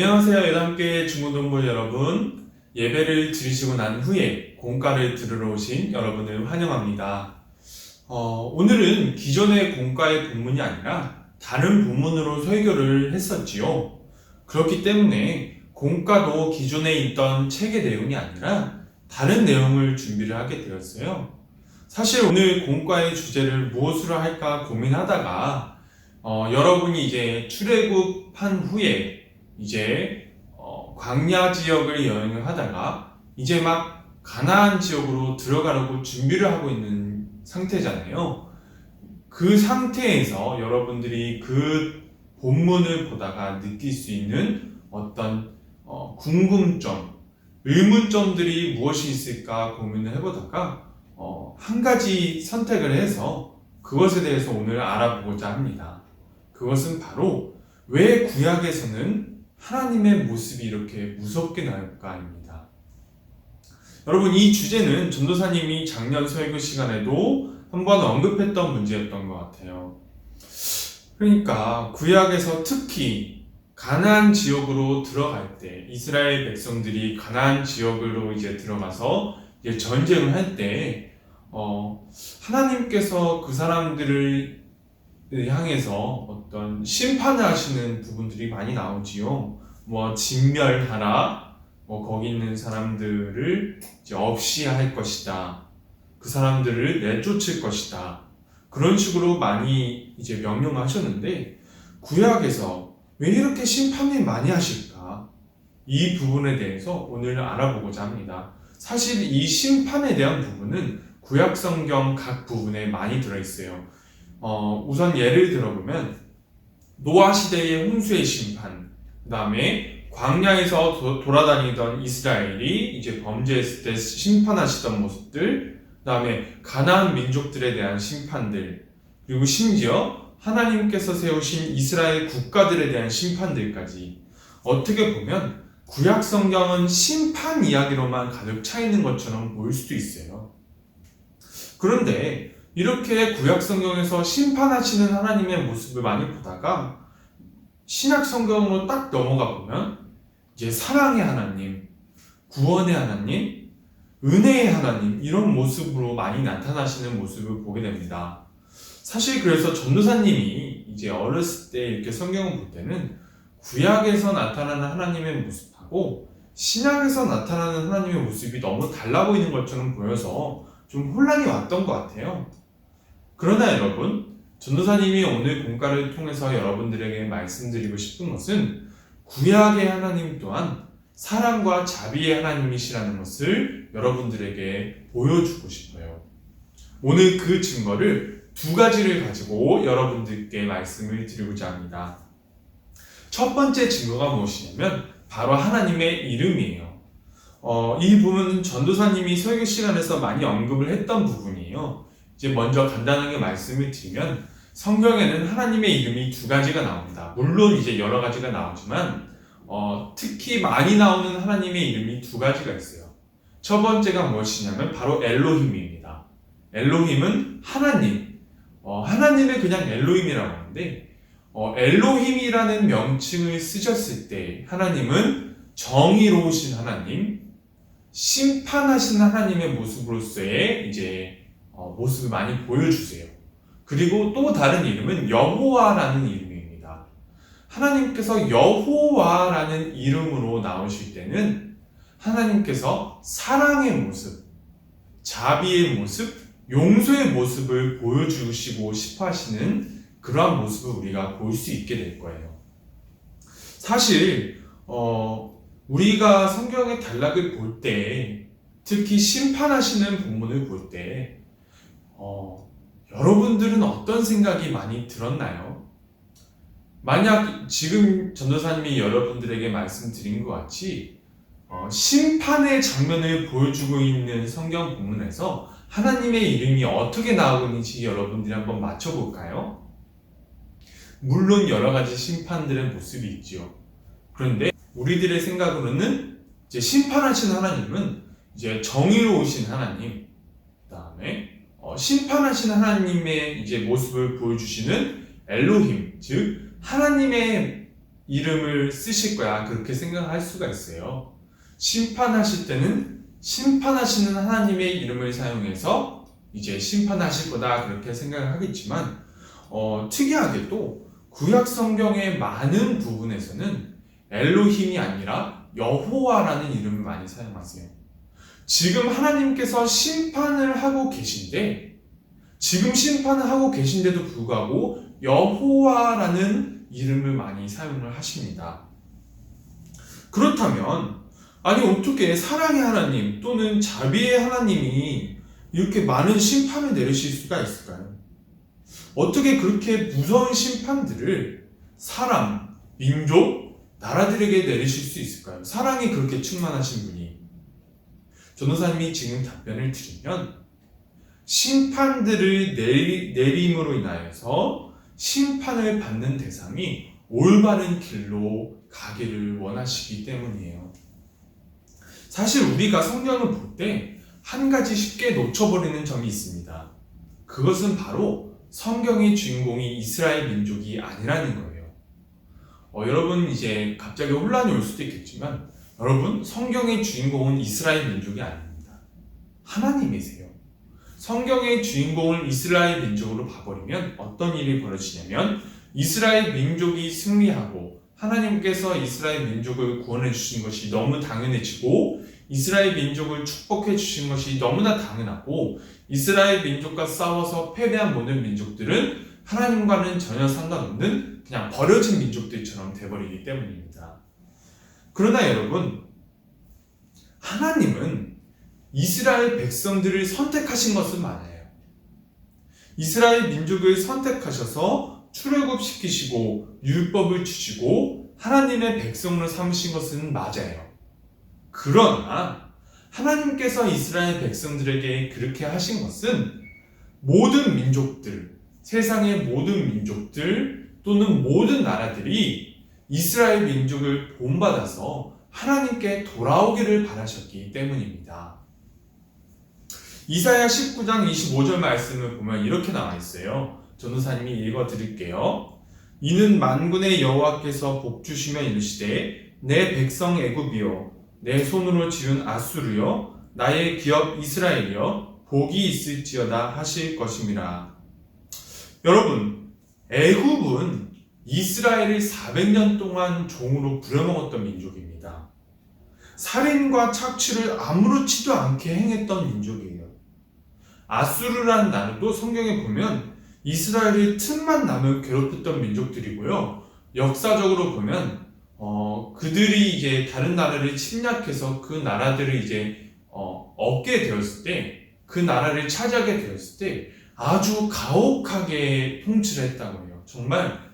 안녕하세요. 예담교회 중고등부 여러분. 예배를 드리시고 난 후에 공과를 들으러 오신 여러분을 환영합니다. 어, 오늘은 기존의 공과의 본문이 아니라 다른 본문으로 설교를 했었지요. 그렇기 때문에 공과도 기존에 있던 책의 내용이 아니라 다른 내용을 준비를 하게 되었어요. 사실 오늘 공과의 주제를 무엇으로 할까 고민하다가 어, 여러분이 이제 출애굽한 후에 이제 어, 광야 지역을 여행을 하다가 이제 막 가나안 지역으로 들어가려고 준비를 하고 있는 상태잖아요. 그 상태에서 여러분들이 그 본문을 보다가 느낄 수 있는 어떤 어, 궁금점, 의문점들이 무엇이 있을까 고민을 해보다가 어, 한 가지 선택을 해서 그것에 대해서 오늘 알아보고자 합니다. 그것은 바로 왜 구약에서는 하나님의 모습이 이렇게 무섭게 나올까입니다. 여러분 이 주제는 전도사님이 작년 설교 시간에도 한번 언급했던 문제였던 것 같아요. 그러니까 구약에서 특히 가나안 지역으로 들어갈 때 이스라엘 백성들이 가나안 지역으로 이제 들어가서 이제 전쟁을 할때 어, 하나님께서 그 사람들을 향해서 어떤 심판을 하시는 부분들이 많이 나오지요. 뭐 진멸하라, 뭐 거기 있는 사람들을 이제 없이 할 것이다. 그 사람들을 내쫓을 것이다. 그런 식으로 많이 이제 명령하셨는데 구약에서 왜 이렇게 심판을 많이 하실까? 이 부분에 대해서 오늘 알아보고자 합니다. 사실 이 심판에 대한 부분은 구약 성경 각 부분에 많이 들어 있어요. 어, 우선 예를 들어보면 노아 시대의 홍수의 심판, 그 다음에 광야에서 도, 돌아다니던 이스라엘이 이제 범죄했을 때 심판하시던 모습들, 그 다음에 가나안 민족들에 대한 심판들, 그리고 심지어 하나님께서 세우신 이스라엘 국가들에 대한 심판들까지 어떻게 보면 구약 성경은 심판 이야기로만 가득 차 있는 것처럼 보일 수도 있어요. 그런데 이렇게 구약 성경에서 심판하시는 하나님의 모습을 많이 보다가 신약 성경으로 딱 넘어가 보면 이제 사랑의 하나님, 구원의 하나님, 은혜의 하나님 이런 모습으로 많이 나타나시는 모습을 보게 됩니다. 사실 그래서 전도사님이 이제 어렸을 때 이렇게 성경을 볼 때는 구약에서 나타나는 하나님의 모습하고 신약에서 나타나는 하나님의 모습이 너무 달라 보이는 것처럼 보여서 좀 혼란이 왔던 것 같아요. 그러나 여러분, 전도사님이 오늘 공과를 통해서 여러분들에게 말씀드리고 싶은 것은 구약의 하나님 또한 사랑과 자비의 하나님이시라는 것을 여러분들에게 보여주고 싶어요. 오늘 그 증거를 두 가지를 가지고 여러분들께 말씀을 드리고자 합니다. 첫 번째 증거가 무엇이냐면 바로 하나님의 이름이에요. 어, 이 부분은 전도사님이 설교 시간에서 많이 언급을 했던 부분이에요. 이제 먼저 간단하게 말씀을 드리면 성경에는 하나님의 이름이 두 가지가 나옵니다. 물론 이제 여러 가지가 나오지만 어, 특히 많이 나오는 하나님의 이름이 두 가지가 있어요. 첫 번째가 무엇이냐면 바로 엘로힘입니다. 엘로힘은 하나님. 어, 하나님을 그냥 엘로힘이라고 하는데 어, 엘로힘이라는 명칭을 쓰셨을 때 하나님은 정의로우신 하나님, 심판하신 하나님의 모습으로서의 이제 어, 모습을 많이 보여주세요. 그리고 또 다른 이름은 여호와라는 이름입니다. 하나님께서 여호와라는 이름으로 나오실 때는 하나님께서 사랑의 모습, 자비의 모습, 용서의 모습을 보여주시고 싶어 하시는 그러한 모습을 우리가 볼 수 있게 될 거예요. 사실, 어, 우리가 성경의 단락을 볼 때, 특히 심판하시는 본문을 볼 때, 어, 여러분들은 어떤 생각이 많이 들었나요? 만약 지금 전도사님이 여러분들에게 말씀드린 것 같이 어, 심판의 장면을 보여주고 있는 성경 본문에서 하나님의 이름이 어떻게 나오고 있는지 여러분들이 한번 맞춰볼까요? 물론 여러 가지 심판들의 모습이 있죠. 그런데 우리들의 생각으로는 이제 심판하신 하나님은 이제 정의로우신 하나님, 심판하신 하나님의 이제 모습을 보여주시는 엘로힘, 즉 하나님의 이름을 쓰실 거야. 그렇게 생각할 수가 있어요. 심판하실 때는 심판하시는 하나님의 이름을 사용해서 이제 심판하실 거다. 그렇게 생각을 하겠지만, 어, 특이하게도 구약 성경의 많은 부분에서는 엘로힘이 아니라 여호와라는 이름을 많이 사용하세요. 지금 하나님께서 심판을 하고 계신데, 지금 심판을 하고 계신데도 불구하고 여호와라는 이름을 많이 사용을 하십니다. 그렇다면, 아니, 어떻게 사랑의 하나님 또는 자비의 하나님이 이렇게 많은 심판을 내리실 수가 있을까요? 어떻게 그렇게 무서운 심판들을 사람, 민족, 나라들에게 내리실 수 있을까요? 사랑이 그렇게 충만하신 분이. 전도사님이 지금 답변을 드리면, 심판들을 내리, 내림으로 인하여서 심판을 받는 대상이 올바른 길로 가기를 원하시기 때문이에요. 사실 우리가 성경을 볼 때 한 가지 쉽게 놓쳐버리는 점이 있습니다. 그것은 바로 성경의 주인공이 이스라엘 민족이 아니라는 거예요. 어, 여러분 이제 갑자기 혼란이 올 수도 있겠지만 여러분 성경의 주인공은 이스라엘 민족이 아닙니다. 하나님이세요. 성경의 주인공을 이스라엘 민족으로 봐버리면 어떤 일이 벌어지냐면 이스라엘 민족이 승리하고 하나님께서 이스라엘 민족을 구원해 주신 것이 너무 당연해지고 이스라엘 민족을 축복해 주신 것이 너무나 당연하고 이스라엘 민족과 싸워서 패배한 모든 민족들은 하나님과는 전혀 상관없는 그냥 버려진 민족들처럼 돼버리기 때문입니다. 그러나 여러분, 하나님은 이스라엘 백성들을 선택하신 것은 맞아요. 이스라엘 민족을 선택하셔서 출애굽시키시고 율법을 주시고 하나님의 백성으로 삼으신 것은 맞아요. 그러나 하나님께서 이스라엘 백성들에게 그렇게 하신 것은 모든 민족들, 세상의 모든 민족들 또는 모든 나라들이 이스라엘 민족을 본받아서 하나님께 돌아오기를 바라셨기 때문입니다. 이사야 19장 25절 말씀을 보면 이렇게 나와 있어요. 전도사님이 읽어 드릴게요. 이는 만군의 여호와께서 복 주시며 이르시되 내 백성 애굽이여 내 손으로 지은 아수르여 나의 기업 이스라엘이여 복이 있을지어다 하실 것임이라. 여러분, 애굽은 이스라엘을 400년 동안 종으로 부려먹었던 민족입니다. 살인과 착취를 아무렇지도 않게 행했던 민족이에요. 아수르라는 나라도 성경에 보면 이스라엘이 틈만 나면 괴롭혔던 민족들이고요. 역사적으로 보면 어, 그들이 이제 다른 나라를 침략해서 그 나라들을 이제 어, 얻게 되었을 때, 그 나라를 차지하게 되었을 때 아주 가혹하게 통치를 했다고 해요. 정말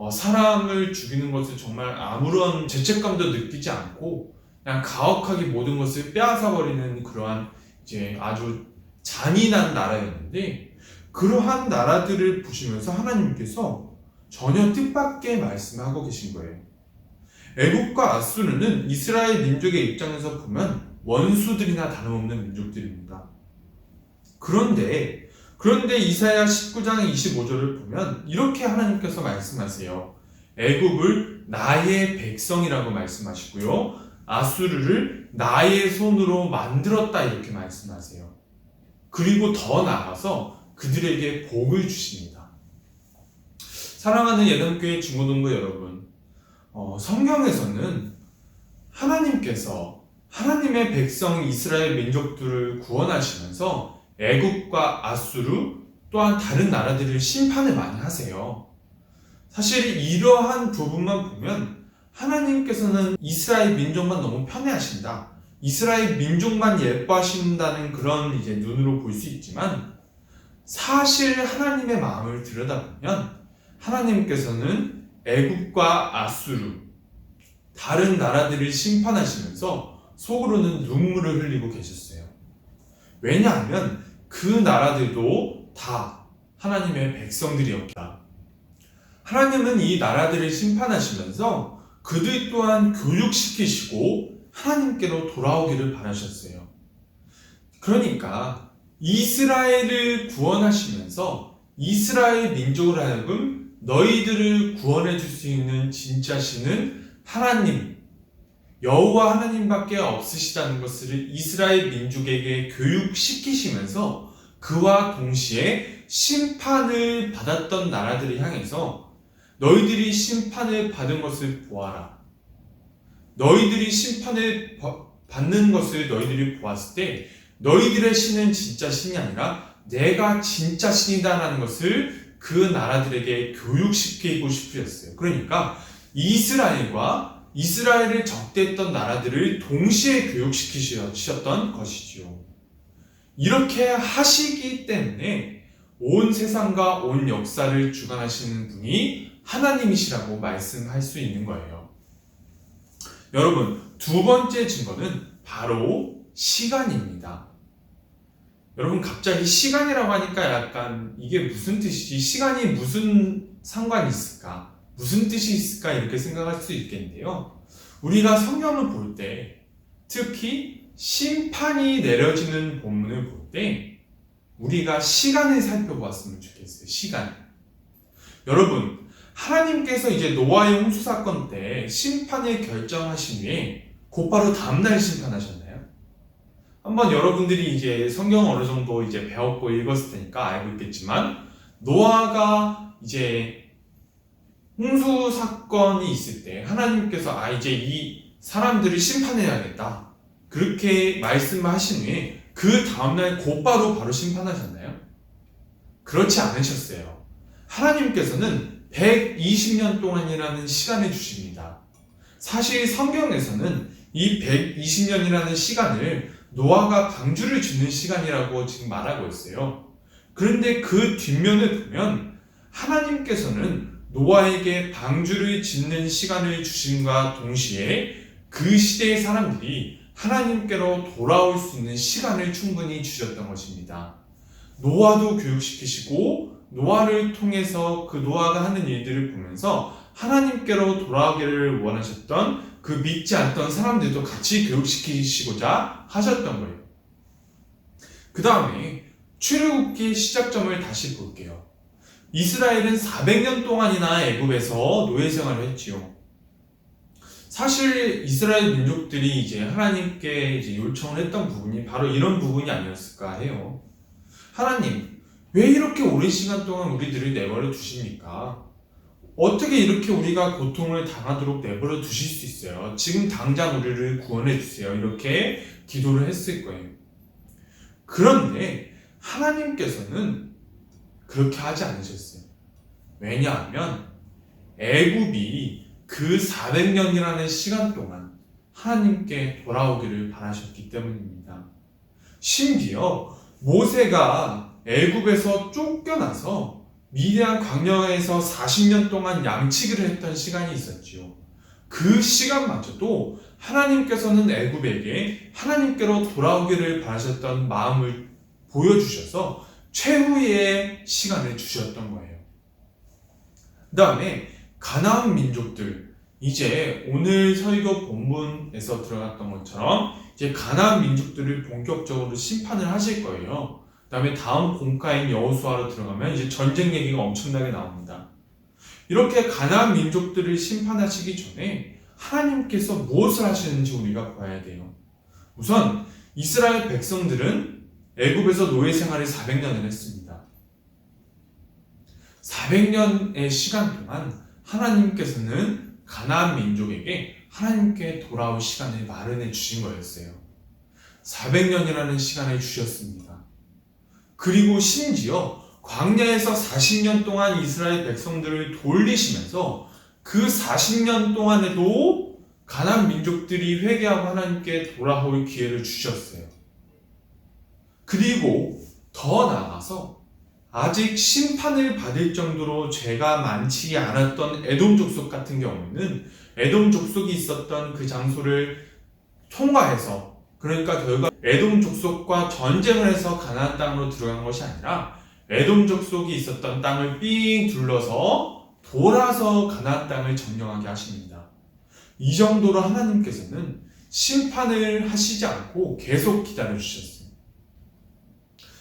어, 사람을 죽이는 것을 정말 아무런 죄책감도 느끼지 않고 그냥 가혹하게 모든 것을 빼앗아 버리는 그러한 이제 아주 잔인한 나라였는데 그러한 나라들을 보시면서 하나님께서 전혀 뜻밖의 말씀하고 계신 거예요. 애국과 아수르는 이스라엘 민족의 입장에서 보면 원수들이나 다름없는 민족들입니다. 그런데 그런데 이사야 19장 25절을 보면 이렇게 하나님께서 말씀하세요. 애굽을 나의 백성이라고 말씀하시고요. 아수르를 나의 손으로 만들었다 이렇게 말씀하세요. 그리고 더 나아가서 그들에게 복을 주십니다. 사랑하는 예담교회 중고등부 여러분, 어, 성경에서는 하나님께서 하나님의 백성 이스라엘 민족들을 구원하시면서 애국과 아수르 또한 다른 나라들을 심판을 많이 하세요. 사실 이러한 부분만 보면 하나님께서는 이스라엘 민족만 너무 편애하신다. 이스라엘 민족만 예뻐하신다는 그런 이제 눈으로 볼 수 있지만 사실 하나님의 마음을 들여다보면 하나님께서는 애국과 아수르 다른 나라들을 심판하시면서 속으로는 눈물을 흘리고 계셨어요. 왜냐하면 그 나라들도 다 하나님의 백성들이었다. 하나님은 이 나라들을 심판하시면서 그들 또한 교육시키시고 하나님께로 돌아오기를 바라셨어요. 그러니까 이스라엘을 구원하시면서 이스라엘 민족으로 하여금 너희들을 구원해 줄 수 있는 진짜 신은 하나님, 여호와 하나님밖에 없으시다는 것을 이스라엘 민족에게 교육시키시면서 그와 동시에 심판을 받았던 나라들을 향해서 너희들이 심판을 받은 것을 보아라. 너희들이 심판을 바- 받는 것을 너희들이 보았을 때 너희들의 신은 진짜 신이 아니라 내가 진짜 신이다라는 것을 그 나라들에게 교육시키고 싶으셨어요. 그러니까 이스라엘과 이스라엘을 적대했던 나라들을 동시에 교육시키셨던 것이지요. 이렇게 하시기 때문에 온 세상과 온 역사를 주관하시는 분이 하나님이시라고 말씀할 수 있는 거예요. 여러분, 두 번째 증거는 바로 시간입니다. 여러분, 갑자기 시간이라고 하니까 약간 이게 무슨 뜻이지? 시간이 무슨 상관이 있을까? 무슨 뜻이 있을까? 이렇게 생각할 수 있겠는데요. 우리가 성경을 볼 때, 특히 심판이 내려지는 본문을 볼 때, 우리가 시간을 살펴보았으면 좋겠어요. 시간. 여러분, 하나님께서 이제 노아의 홍수 사건 때 심판을 결정하신 후에 곧바로 다음날 심판하셨나요? 한번 여러분들이 이제 성경 어느 정도 이제 배웠고 읽었을 테니까 알고 있겠지만 노아가 이제 홍수 사건이 있을 때 하나님께서 아 이제 이 사람들을 심판해야겠다 그렇게 말씀하신 후에 그 다음날 곧바로 바로 심판하셨나요? 그렇지 않으셨어요. 하나님께서는 120년 동안이라는 시간을 주십니다. 사실 성경에서는 이 120년이라는 시간을 노아가 방주를 짓는 시간이라고 지금 말하고 있어요. 그런데 그 뒷면을 보면 하나님께서는 노아에게 방주를 짓는 시간을 주심과 동시에 그 시대의 사람들이 하나님께로 돌아올 수 있는 시간을 충분히 주셨던 것입니다. 노아도 교육시키시고 노아를 통해서 그 노아가 하는 일들을 보면서 하나님께로 돌아오기를 원하셨던 그 믿지 않던 사람들도 같이 교육시키시고자 하셨던 거예요. 그 다음에 출애굽기 시작점을 다시 볼게요. 이스라엘은 400년 동안이나 애굽에서 노예 생활을 했지요. 사실 이스라엘 민족들이 이제 하나님께 이제 요청을 했던 부분이 바로 이런 부분이 아니었을까 해요. 하나님, 왜 이렇게 오랜 시간 동안 우리들을 내버려 두십니까? 어떻게 이렇게 우리가 고통을 당하도록 내버려 두실 수 있어요? 지금 당장 우리를 구원해 주세요. 이렇게 기도를 했을 거예요. 그런데 하나님께서는 그렇게 하지 않으셨어요. 왜냐하면 애굽이 그 400년이라는 시간 동안 하나님께 돌아오기를 바라셨기 때문입니다. 심지어 모세가 애굽에서 쫓겨나서 미디안 광야에서 40년 동안 양치기를 했던 시간이 있었지요. 그 시간마저도 하나님께서는 애굽에게 하나님께로 돌아오기를 바라셨던 마음을 보여주셔서 최후의 시간을 주셨던 거예요. 그 다음에 가나안 민족들 이제 오늘 설교 본문에서 들어갔던 것처럼 이제 가나안 민족들을 본격적으로 심판을 하실 거예요. 그 다음에 다음 공가인 여호수아로 들어가면 이제 전쟁 얘기가 엄청나게 나옵니다. 이렇게 가나안 민족들을 심판하시기 전에 하나님께서 무엇을 하시는지 우리가 봐야 돼요. 우선 이스라엘 백성들은 애굽에서 노예 생활을 400년을 했습니다. 400년의 시간 동안 하나님께서는 가나안 민족에게 하나님께 돌아올 시간을 마련해 주신 거였어요. 400년이라는 시간을 주셨습니다. 그리고 심지어 광야에서 40년 동안 이스라엘 백성들을 돌리시면서 그 40년 동안에도 가나안 민족들이 회개하고 하나님께 돌아올 기회를 주셨어요. 그리고 더 나아가서 아직 심판을 받을 정도로 죄가 많지 않았던 에돔 족속 같은 경우는 에돔 족속이 있었던 그 장소를 통과해서 그러니까 결과 에돔 족속과 전쟁을 해서 가나안 땅으로 들어간 것이 아니라 에돔 족속이 있었던 땅을 삥 둘러서 돌아서 가나안 땅을 점령하게 하십니다. 이 정도로 하나님께서는 심판을 하시지 않고 계속 기다려 주셨어요.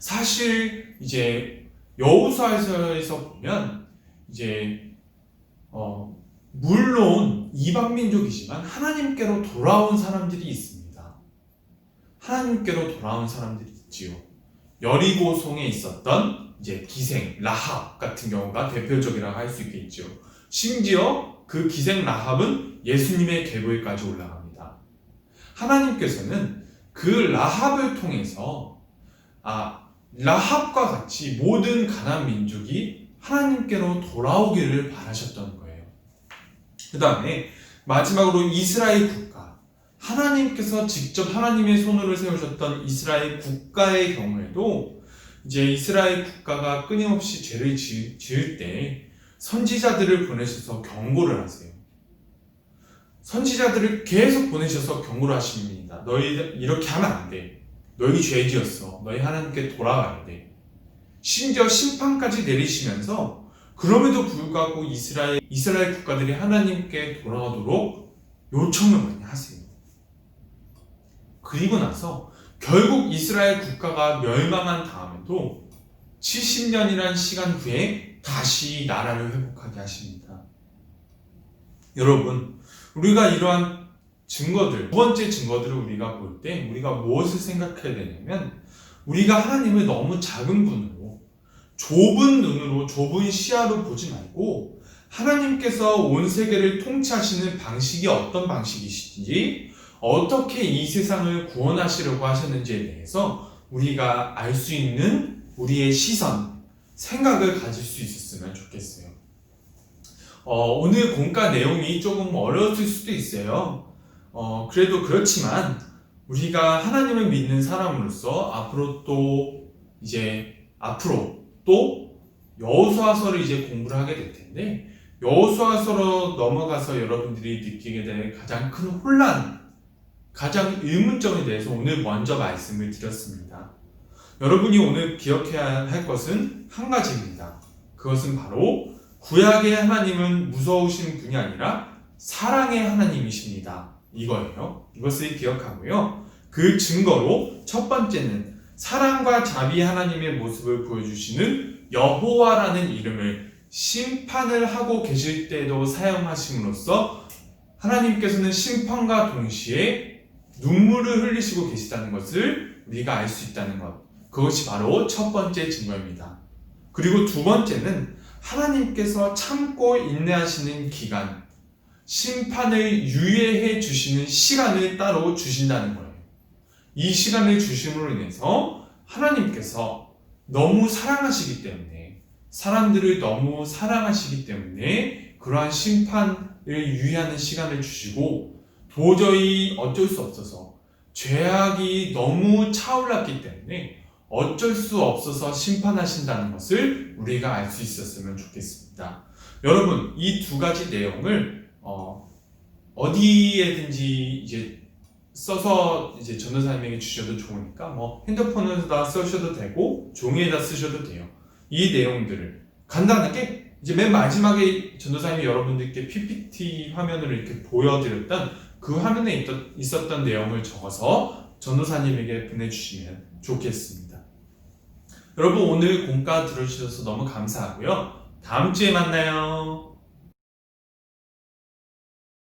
사실 이제 여호수아에서 보면 이제 어, 물론 이방 민족이지만 하나님께로 돌아온 사람들이 있습니다. 하나님께로 돌아온 사람들이 있지요. 여리고송에 있었던 이제 기생 라합 같은 경우가 대표적이라고 할 수 있겠죠. 심지어 그 기생 라합은 예수님의 계보에까지 올라갑니다. 하나님께서는 그 라합을 통해서 아 라합과 같이 모든 가난 민족이 하나님께로 돌아오기를 바라셨던 거예요. 그 다음에 마지막으로 이스라엘 국가 하나님께서 직접 하나님의 손으로 세우셨던 이스라엘 국가의 경우에도 이제 이스라엘 국가가 끊임없이 죄를 지- 지을 때 선지자들을 보내셔서 경고를 하세요. 선지자들을 계속 보내셔서 경고를 하십니다. 너희 이렇게 하면 안 돼. 너희 죄 지었어. 너희 하나님께 돌아가야 돼. 심지어 심판까지 내리시면서 그럼에도 불구하고 이스라엘 이스라엘 국가들이 하나님께 돌아오도록 요청을 많이 하세요. 그리고 나서 결국 이스라엘 국가가 멸망한 다음에도 70년이란 시간 후에 다시 나라를 회복하게 하십니다. 여러분, 우리가 이러한 증거들, 두 번째 증거들을 우리가 볼 때 우리가 무엇을 생각해야 되냐면 우리가 하나님을 너무 작은 분으로 좁은 눈으로 좁은 시야로 보지 말고 하나님께서 온 세계를 통치하시는 방식이 어떤 방식이신지 어떻게 이 세상을 구원하시려고 하셨는지에 대해서 우리가 알 수 있는 우리의 시선, 생각을 가질 수 있었으면 좋겠어요. 어, 오늘 공과 내용이 조금 어려웠을 수도 있어요. 어, 그래도 그렇지만 우리가 하나님을 믿는 사람으로서 앞으로 또 이제 앞으로 또 여호수아서를 이제 공부를 하게 될 텐데 여호수아서로 넘어가서 여러분들이 느끼게 될 가장 큰 혼란, 가장 의문점에 대해서 오늘 먼저 말씀을 드렸습니다. 여러분이 오늘 기억해야 할 것은 한 가지입니다. 그것은 바로 구약의 하나님은 무서우신 분이 아니라 사랑의 하나님이십니다. 이거예요. 이것을 기억하고요. 그 증거로 첫 번째는 사랑과 자비 하나님의 모습을 보여주시는 여호와라는 이름을 심판을 하고 계실 때도 사용하심으로써 하나님께서는 심판과 동시에 눈물을 흘리시고 계시다는 것을 우리가 알 수 있다는 것. 그것이 바로 첫 번째 증거입니다. 그리고 두 번째는 하나님께서 참고 인내하시는 기간, 심판을 유예해 주시는 시간을 따로 주신다는 거예요. 이 시간을 주심으로 인해서 하나님께서 너무 사랑하시기 때문에 사람들을 너무 사랑하시기 때문에 그러한 심판을 유예하는 시간을 주시고 도저히 어쩔 수 없어서 죄악이 너무 차올랐기 때문에 어쩔 수 없어서 심판하신다는 것을 우리가 알 수 있었으면 좋겠습니다. 여러분, 이 두 가지 내용을 어, 어디에든지 이제 써서 이제 전도사님에게 주셔도 좋으니까 뭐 핸드폰에다 쓰셔도 되고 종이에다 쓰셔도 돼요. 이 내용들을 간단하게 이제 맨 마지막에 전도사님이 여러분들께 PPT 화면으로 이렇게 보여드렸던 그 화면에 있었던 내용을 적어서 전도사님에게 보내주시면 좋겠습니다. 여러분 오늘 공과 들어주셔서 너무 감사하고요. 다음 주에 만나요.